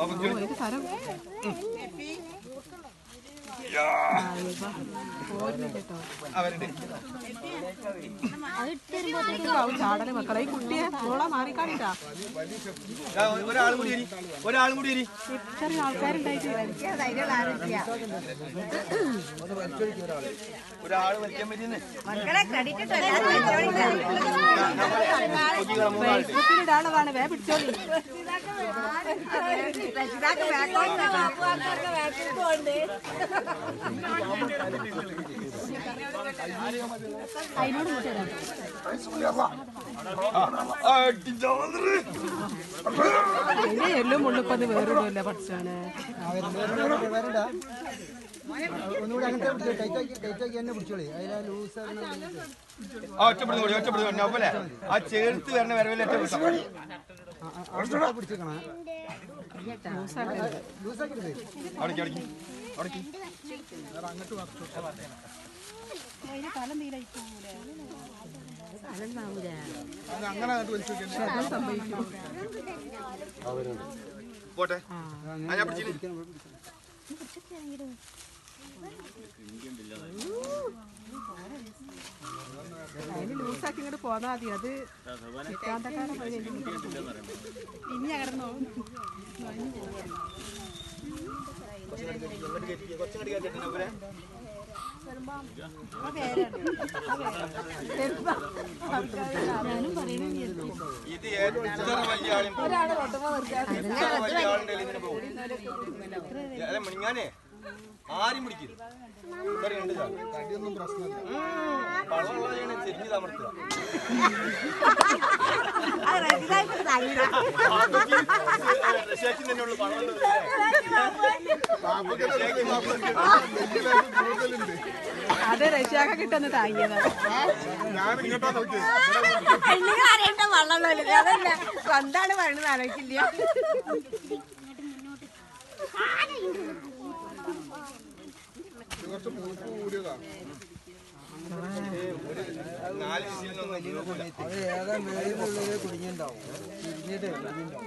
തരം. ചാടൽ മക്കളെ ഈ കുട്ടിയെ മോളെ മാറിക്കാണിട്ടാ ഒരാളും കൂടി വരി ഒരാളും കൂടി ഇരി ചെറിയ ആൾക്കാരുണ്ടായിട്ട് ഒരാൾ വലിക്കാൻ പറ്റുന്നേ ഫേസ്ബുക്കിൽ ഇടാനുള്ളതാണ് വേ പിടിച്ചോളി അതിന്റെ എല്ലും മുള്ളിപ്പത് വേറിടുമല്ലേ പഠിച്ചാണ് ഒന്നുകൂടി അങ്ങനത്തെ പിടിച്ചോ ടൈറ്റ് ആക്കി ടൈറ്റ് ആക്കി തന്നെ പിടിച്ചോളി ലൂസ് ആ ഒറ്റപ്പെടുന്നു കൂടി ഒറ്റപ്പെടുന്നു നവലെ ആ ചേർത്ത് വരണ വരവിൽ ഒറ്റപ്പെടുത്താം പിടിച്ചേക്കണേ അടക്കി പോട്ടെ. ആ. ഞാൻ പിടിച്ചില്ല? അതിന് ലൂസാക്കി ഇങ്ങോട്ട് പോന്നാ മതി. അത് ഇനി അകടന്നോ ഇത് എത്ര വലിയ ആളും വലിയ ആളുടെ ഇതിന് പോകും അല്ല മിനിങ്ങാനേ ആരും പിടിക്കും തടിയൊന്നും പ്രശ്നമില്ല പഴമുള്ളതാണ് ചെരിഞ്ഞ് തമർത്തുക അത് റഷ്യാക്ക കിട്ടുന്ന താങ്ങിയതാണ് ഞാൻ ഇങ്ങോട്ടാ നോക്കി അറിയണ്ട വള്ളമല്ലോ അതല്ല. എന്താണ് പറയുന്നത് ആലോചിക്കില്ല കുറച്ച് മൂപ്പ് കൂടിയതാണ് അത് ഏതാ മേളിലുള്ളത് കുടുങ്ങിണ്ടാവും. തിരിഞ്ഞിട്ട് കുടുങ്ങിണ്ടാവും